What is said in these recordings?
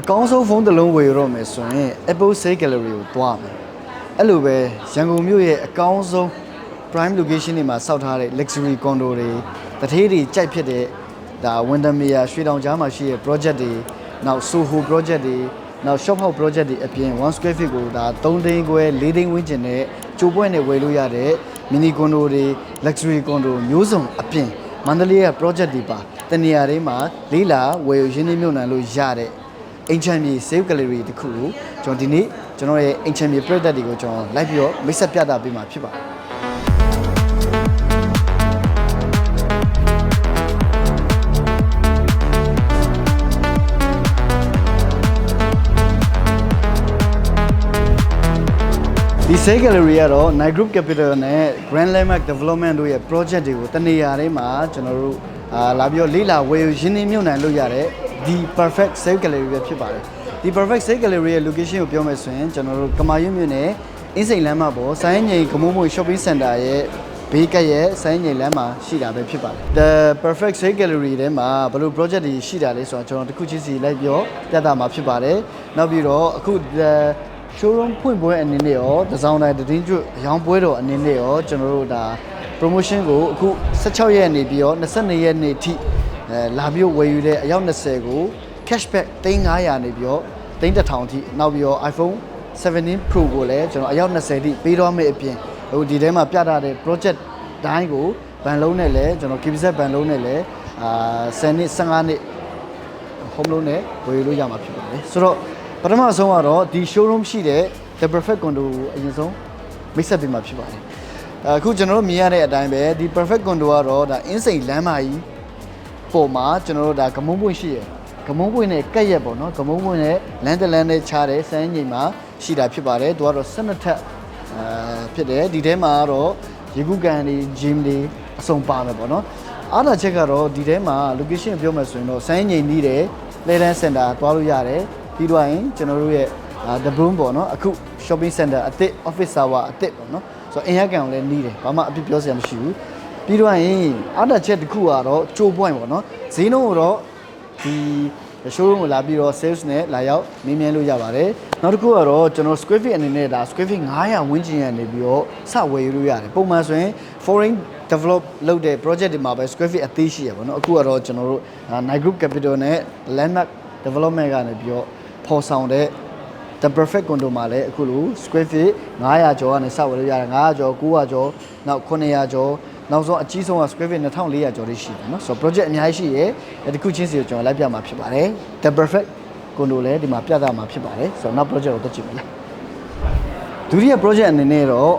အကောင်းဆုံးဖုန်းတစ်လုံးဝယ်ရတော့မယ်ဆိုရင် Apple Sale Gallery ကိုတွားမယ်အဲ့လိုပဲရန်ကုန်မြို့ရဲ့အကောင်းဆုံး prime location တွေမှာစောက်ထားတဲ့ luxury condo တွေတထေးတွေကြိုက်ဖြစ်တဲ့ဒါ Windermere ရွှေတောင်ကြားမှာရှိတဲ့ project တွေနောက် Soho project တွေနောက် shop house project တွေအပြင်1 square feet ကိုဒါ3သိန်းခွဲ4သိန်းဝန်းကျင်နဲ့ကြိုးပွဲနဲ့ဝယ်လို့ရတဲ့ mini condo တွေ luxury condo မျိုးစုံအပြင်မန္တလေးရဲ့ project တွေပါတနေရာတွေမှာလေးလာဝယ်ရင်းနှီးမြှုပ်နှံလို့ရတဲ့ အင်ချန်မြေ save gallery တခုကိုကျွန်တော်ဒီနေ့ကျွန်တော်ရဲ့အင်ချန်မြေ product တွေကိုကျွန်တော်လိုက်ပြီးတော့မိတ်ဆက်ပြသပေးမှာဖြစ်ပါတယ်ဒီ Save Gallery ကတော့ Night Group Capital နဲ့ Grand Landmark Development တို့ရဲ့ project တွေကိုတနေရာတိုင်းမှာကျွန်တော်တို့အာလာပြီးတော့လေးလာဝယ်ယူရင်းနှီးမြှုပ်နှံလို့ရတဲ့ ဒီ perfect Save Gallery ပဲဖြစ်ပါတယ်ဒီ perfect Save Gallery ရဲ့ location ကိုပြောမယ်ဆိုရင်ကျွန်တော်တို့ကမာရွတ်မြို့နယ်အင်းစိန်လမ်းမှာပေါ်ဆိုင်းငိန်ကမုံမွေ shopping center ရဲ့ဘေးကပ်ရဲ့ဆိုင်းငိန်လမ်းမှာရှိတာပဲဖြစ်ပါတယ် The perfect Save Gallery ထဲမှာဘယ်လို project တွေရှိတာလဲဆိုတော့ကျွန်တော်တစ်ခုချင်းစီလိုက်ပြီးတော့ပြသမှာဖြစ်ပါတယ်နောက်ပြီးတော့အခု The showroom ဖွင့်ပွဲအနေနဲ့ရောဒီဇိုင်းတိုင်းတင်းကျွတ်အရောင်းပွဲတော်အနေနဲ့ရောကျွန်တော်တို့ဒါ promotion ကိုအခု16ရက်နေပြီးတော့22ရက်နေ့ထိ အဲလာပြီးဝယ်ယူတဲ့အယောက်20ကို cashback 3500နေပြီးတော့3000ထိနောက်ပြီးတော့ iPhone 17 Pro ကိုလည်းကျွန်တော်အယောက်20ထိပေးတော့မယ့်အပြင်ဟိုဒီထဲမှာပြထားတဲ့ project တိုင်းကိုဘန်လုံးနဲ့လည်းကျွန်တော် KBZ ဘန်လုံးနဲ့လည်းအာ10နှစ်15နှစ် home loan နဲ့ဝယ်ယူလို့ရမှာဖြစ်ပါတယ်ဆိုတော့ပထမဆုံးကတော့ဒီ showroom ရှိတဲ့ The Perfect Condo ကိုအရင်ဆုံးမိတ်ဆက်ပေးမှာဖြစ်ပါတယ်အခုကျွန်တော်တို့မြင်ရတဲ့အတိုင်းပဲဒီ Perfect Condo ကတော့ဒါအင်းစိန်လမ်းမကြီး ပေါ်မှာကျွန်တော်တို့ဒါဂမုံပွင့်ရှိရယ်ဂမုံပွင့်နဲ့ကက်ရက်ပေါ့နော်ဂမုံပွင့်နဲ့လမ်းတလမ်းနဲ့ခြားတဲ့စမ်းငိမ်မှာရှိတာဖြစ်ပါတယ်သူကတော့12ထပ်အာဖြစ်တယ်ဒီထဲမှာကတော့ရေကူးကန်တွေ gym တွေအစုံပါမယ်ပေါ့နော်အားသာချက်ကတော့ဒီထဲမှာ location ကိုပြောမှဆိုရင်တော့စမ်းငိမ်နီးတယ်လေတန်းစင်တာသွားလို့ရတယ်ပြီးတော့ရင်ကျွန်တော်တို့ရဲ့အာ The Bloom ပေါ့နော်အခု shopping center အသစ် office tower အသစ်ပေါ့နော်ဆိုတော့အင်ရကန်ကိုလည်းနီးတယ်ဘာမှအပြစ်ပြောစရာမရှိဘူး ပြီးတော့ရင်အားတက်ချက်တစ်ခုကတော့ကြိုးပွိုင်းပေါ့နော်ဈေးနှုန်းကိုတော့ဒီ showroom ကိုလာပြီးတော့ sales နဲ့လာရောက်မင်းမြန်းလို့ရပါတယ်နောက်တစ်ခုကတော့ကျွန်တော် square feet အနေနဲ့ဒါ square feet 900ဝန်းကျင်ရနေပြီးတော့စဝယ်ယူလို့ရတယ်ပုံမှန်ဆိုရင် foreign develop လုပ်တဲ့ project တွေမှာပဲ square feet အသေးရှိရပါတော့အခုကတော့ကျွန်တော်တို့ Night Group Capital နဲ့ Landmark Development ကနေပြီးတော့ပေါ်ဆောင်တဲ့ The Perfect Condo မှာလည်းအခုလို square feet 900ကျော်ကနေစဝယ်လို့ရတယ်900ကျော်900ကျော်နောက်900ကျော် နောက်ဆုံးအကြီးဆုံးက square feet 2400ကျော်လေးရှိတယ်เนาะဆိုတော့ project အများကြီးရှိရဲဒီခုချင်းစီကိုကျွန်တော်လိုက်ပြမှာဖြစ်ပါတယ် The Perfect Condo လည်းဒီမှာပြသမှာဖြစ်ပါတယ်ဆိုတော့နောက် project ကိုတက်ကြည့်မလားဒုတိယ project အနေနဲ့တော့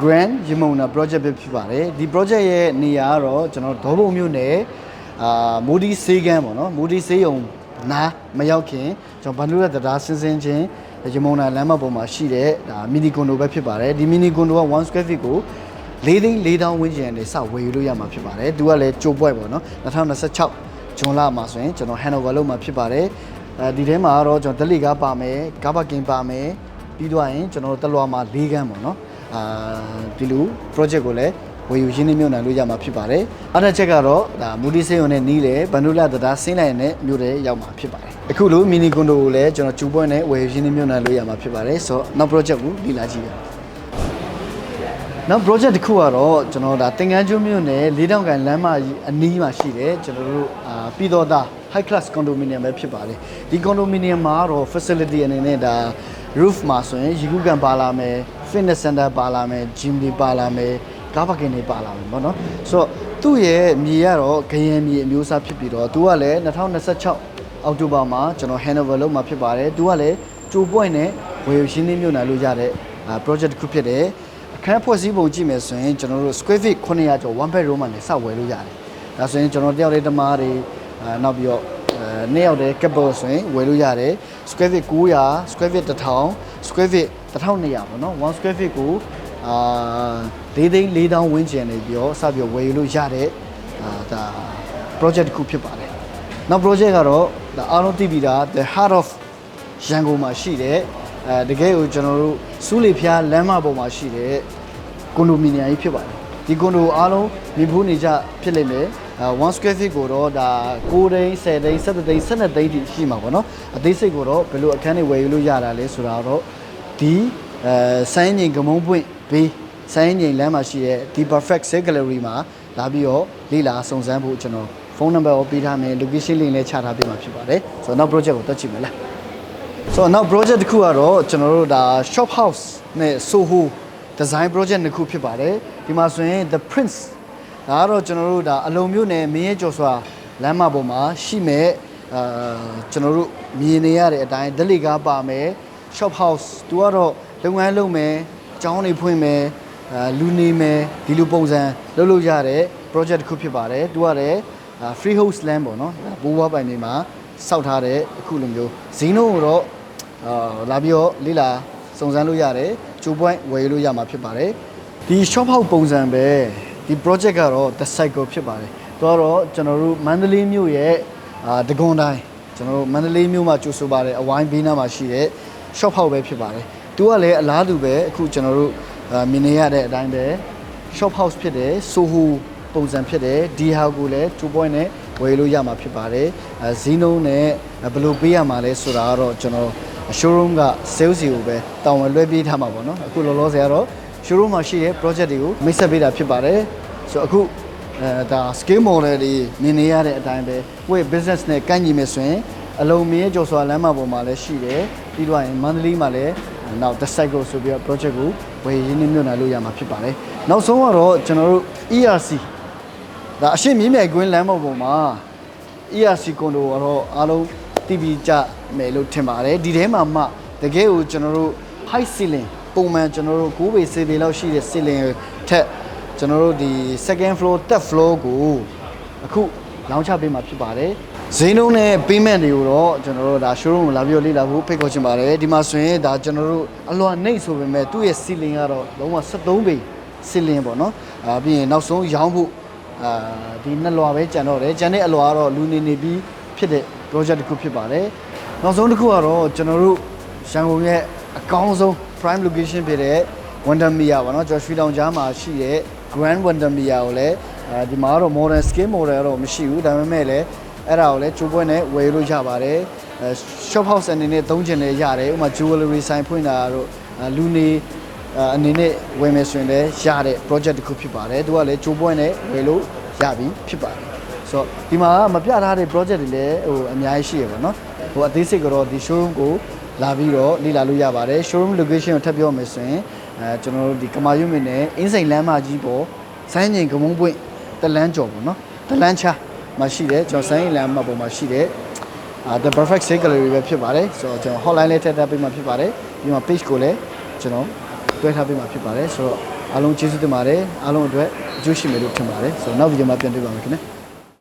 Grand Yamuna project ပဲဖြစ်ပါတယ်ဒီ project ရဲ့နေရာကတော့ကျွန်တော်ဒေါဘုံမြို့နယ်အာမိုဒီဆေးကန်းပေါ့နော်မိုဒီဆေးရုံနားမရောက်ခင်ကျွန်တော်ဘန်လူရတရားစင်းစင်းချင်းရမုံနာလမ်းမပေါ်မှာရှိတဲ့ဒါမီနီကွန်ဒိုပဲဖြစ်ပါတယ်ဒီမီနီကွန်ဒိုက1 square feet ကို ၄သိန်း၄တောင်းဝန်းကျင်နဲ့စဝယ်ယူလို့ရမှာဖြစ်ပါတယ်သူကလည်းကြိုးပွဲပေါ့နော်2026ဇွန်လမှာဆိုရင်ကျွန်တော် handover လုပ်မှာဖြစ်ပါတယ်အဲဒီထဲမှာကတော့ကျွန်တော်ဒလီကားပါမယ်ကားပါကင်ပါမယ်ပြီးတော့ရင်ကျွန်တော်တို့တလွာမှာ၄ခန်းပေါ့နော်အာဒီလို project ကိုလည်းဝယ်ယူရင်းနှီးမြှုပ်နှံလို့ရမှာဖြစ်ပါတယ်။အဲ့ဒါချက်ကတော့ဒါမူဒီစေယုံနဲ့နီးလေဘန်ဒူလာတဒါဆင်းလိုက်တဲ့မြို့တွေရောက်မှာဖြစ်ပါတယ်။အခုလိုမီနီကွန်ဒိုကိုလည်းကျွန်တော်ကျူပွင့်နဲ့ဝယ်ယူရင်းနှီးမြှုပ်နှံလို့ရမှာဖြစ်ပါတယ်။ဆိုတော့နောက် project ကိုလေ့လာကြည့်ရအောင်။ နောက် project တစ်ခုကတော့ကျွန်တော်ဒါတင်ကန်းကျွန်းမြို့နယ်လေးတောင်ကန်လမ်းမကြီးအနီးမှာရှိတယ်ကျွန်တော်တို့အာပြည်တော်သား high class condominium ပဲဖြစ်ပါတယ်ဒီ condominium မှာတော့ facility အနေနဲ့ဒါ roof မှာဆိုရင်ရေကူးကန်ပါလာမယ် fitness center ပါလာမယ် gym တွေပါလာမယ်ကားပါကင်တွေပါလာမယ်ပေါ့နော်ဆိုတော့သူ့ရဲ့မြေကတော့ဂရန်မြေအမျိုးအစားဖြစ်ပြီးတော့သူကလည်း2026အောက်တိုဘာမှာကျွန်တော် handover လုပ်မှာဖြစ်ပါတယ်သူကလည်းကြိုပွိုင်းနဲ့ဝယ်ယူရှင်းလင်းမြုပ်နှံလို့ရတဲ့အာ project တစ်ခုဖြစ်တယ်အ ခန်းဖွဲ့စည်းပုံကြည့်မယ်ဆိုရင်ကျွန်တော်တို့ square feet 900ကျော် one bedroom မှာလည်းစဝယ်လို့ရတယ်ဒါဆိုရင်ကျွန်တော်တယောက်လေးတမားတွေအာနောက်ပြီးတော့အဲနှစ်ယောက်တည်း couple ဆိုရင်ဝယ်လို့ရတယ် square feet 900 square feet 1000 square feet 1200ပေါ့နော်1 square feet ကိုအာ၄သိန်း၄တောင်းဝန်းကျင်နေပြီးတော့စပြီးတော့ဝယ်ယူလို့ရတဲ့အာဒါ project တစ်ခုဖြစ်ပါတယ်နောက် project ကတော့ဒါအားလုံးသိပြီးသား the heart of ရန်ကုန်မှာရှိတဲ့ အဲတကယ်ကိုကျွန်တော်တို့စူးလေဖျားလမ်းမပေါ်မှာရှိတဲ့ကွန်ဒိုမီနီယံကြီးဖြစ်ပါတယ်ဒီကွန်ဒိုအားလုံးမြင်ဖို့နေကြဖြစ်လိမ့်မယ်1 square feet ကိုတော့ဒါ9သိန်း10သိန်း17သိန်း12သိန်းထိရှိမှာပေါ့နော်အသေးစိတ်ကိုတော့ဘယ်လိုအခန်းတွေဝယ်ယူလို့ရတာလဲဆိုတာတော့ဒီအဲဆိုင်းငိန်ကမုံပွင့်ဘေးဆိုင်းငိန်လမ်းမှာရှိတဲ့ဒီ perfect sale gallery မှာလာပြီးတော့လေ့လာစုံစမ်းဖို့ကျွန်တော်ဖုန်းနံပါတ်ကိုပေးထားမယ် location link လည်းချထားပေးမှာဖြစ်ပါတယ်ဆိုတော့နောက် project ကိုတက်ကြည့်မယ်လား ဆိုတော့နောက် project တစ်ခုကတော့ကျွန်တော်တို့ဒါ shop house နဲ့ soho design project တစ်ခုဖြစ်ပါတယ်ဒီမှာဆိုရင် the prince ဒါကတော့ကျွန်တော်တို့ဒါအလုံးမျိုးနဲ့မင်းရဲ့ကျော်စွာလမ်းမပေါ်မှာရှိမဲ့အာကျွန်တော်တို့မြင်နေရတဲ့အတိုင်းဒလိကားပါမယ် shop house သူကတော့လုပ်ငန်းလုပ်မယ်အကြောင်းတွေဖွင့်မယ်အာလူနေမယ်ဒီလိုပုံစံလုပ်လို့ရတဲ့ project တစ်ခုဖြစ်ပါတယ်သူကလည်းအာ free host land ပေါ့နော်ဘိုးဘွားပိုင်တွေမှာ စောက်ထားတဲ့အခုလိုမျိုးဇင်းတို့ကတော့အာလာပြီးတော့လေးလာစုံစမ်းလို့ရတယ်ဂျိုးပွိုင်းဝယ်လို့ရမှာဖြစ်ပါတယ်ဒီ shop house ပုံစံပဲဒီ project ကတော့ the cycle ဖြစ်ပါတယ်သူကတော့ကျွန်တော်တို့မန္တလေးမြို့ရဲ့အာဒဂွန်တိုင်းကျွန်တော်တို့မန္တလေးမြို့မှာကျိုးဆိုပါတယ်အဝိုင်းဘေးနားမှာရှိတဲ့ shop house ပဲဖြစ်ပါတယ်သူကလည်းအလားတူပဲအခုကျွန်တော်တို့အာမြင်နေရတဲ့အတိုင်းပဲ shop house ဖြစ်တယ် soho ပုံစံဖြစ်တယ်ဒီဟာကိုလည်း2 point နဲ့ ဝယ်လို့ရမှာဖြစ်ပါတယ်အဲဈေးနှုန်းနဲ့ဘယ်လိုပေးရမှာလဲဆိုတာကတော့ကျွန်တော် showroom က sales ကိုပဲတောင်းဝယ်လွှဲပေးထားမှာပေါ့နော်အခုလောလောဆယ်ကတော့ showroom မှာရှိတဲ့ project တွေကိုမိတ်ဆက်ပေးတာဖြစ်ပါတယ်ဆိုတော့အခုအဲဒါ scale model တွေမြင်နေရတဲ့အတိုင်းပဲကိုယ့်ရဲ့ business နဲ့ကန့်ညီမယ်ဆိုရင်အလုံးမင်းကျော်စွာလမ်းမပေါ်မှာလည်းရှိတယ်ပြီးတော့ရင်မန္တလေးမှာလည်းနောက် the cycle ဆိုပြီးတော့ project ကိုဝယ်ရင်းနှီးမြှုပ်နှံလို့ရမှာဖြစ်ပါတယ်နောက်ဆုံးကတော့ကျွန်တော်တို့ ERC ဒါအရှိမြင့်မြတ်ကွင်းလမ်းပေါ်ပေါ်မှာ ERC ကွန်ဒိုကတော့အားလုံးတီးပြီးကြမယ်လို့ထင်ပါတယ်ဒီထဲမှာမှတကယ်ကိုကျွန်တော်တို့ high ceiling ပုံမှန်ကျွန်တော်တို့9ပေ10ပေလောက်ရှိတဲ့ ceiling ထက်ကျွန်တော်တို့ဒီ second floor third floor ကိုအခုလောင်းချပေးမှာဖြစ်ပါတယ်ဈေးနှုန်းနဲ့ payment တွေကိုတော့ကျွန်တော်တို့ဒါ showroom ကိုလာပြီးတော့လေ့လာဖို့ဖိတ်ခေါ်ချင်ပါတယ်ဒီမှာဆိုရင်ဒါကျွန်တော်တို့အလွန်နှိမ့်ဆိုပေမဲ့သူ့ရဲ့ ceiling ကတော့လုံးဝ73ပေ ceiling ပေါ့နော်အာပြီးရင်နောက်ဆုံးရောင်းဖို့ အာဒီနှစ်လွာပဲကြံတော့တယ်ကြံတဲ့အလွာကတော့လူနေနေပြီးဖြစ်တဲ့ project တစ်ခုဖြစ်ပါတယ်နောက်ဆုံးတစ်ခုကတော့ကျွန်တော်တို့ရန်ကုန်ရဲ့အကောင်းဆုံး prime location ဖြစ်တဲ့ Wondermia ပေါ့နော်ကျော်ရွှေတောင်ကြားမှာရှိတဲ့ Grand Wondermia ကိုလည်းအဲဒီမှာကတော့ modern scale model တော့မရှိဘူးဒါပေမဲ့လည်းအဲ့ဒါကိုလည်းကျိုးပွဲနဲ့ဝယ်လို့ရပါတယ်အဲ shop house အနေနဲ့သုံးချင်လည်းရတယ်ဥပမာ jewelry ဆိုင်ဖွင့်တာတို့အာလူနေ အာအနေနဲ့ဝယ်မယ်ဆိုရင်လည်းရတဲ့ project တစ်ခုဖြစ်ပါတယ်သူကလည်းဂျိုးပွဲနဲ့ဝယ်လို့ရပြီဖြစ်ပါတယ်ဆိုတော့ဒီမှာမပြထားတဲ့ project တွေလည်းဟိုအများကြီးရှိရပါတော့ဟိုအသေးစိတ်ကတော့ဒီ showroom ကိုလာပြီးတော့လေ့လာလို့ရပါတယ် showroom location ကိုထပ်ပြောမယ်ဆိုရင်အဲကျွန်တော်တို့ဒီကမာရွတ်မြင့်နဲ့အင်းစိန်လမ်းမကြီးပေါ်ဆိုင်းငင်ကမုံပွင့်တလန်းကျော်ပေါ့နော်တလန်းချမှာရှိတယ်ကျွန်တော်ဆိုင်းငင်လမ်းမပေါ်မှာရှိတယ်အာ the perfect sale gallery ပဲဖြစ်ပါတယ်ဆိုတော့ကျွန်တော် hotline လေးထည့်ထားပေးမှာဖြစ်ပါတယ်ဒီမှာ page ကိုလည်းကျွန်တော် တွဲထားပေးမှာဖြစ်ပါတယ်ဆိုတော့အားလုံးကျေးဇူးတင်ပါတယ်အားလုံးအတွက်အကျိုးရှိမယ်လို့ထင်ပါတယ်ဆိုတော့နောက်ဗီဒီယိုမှာပြန်တွေ့ပါမယ်ခင်ဗျာ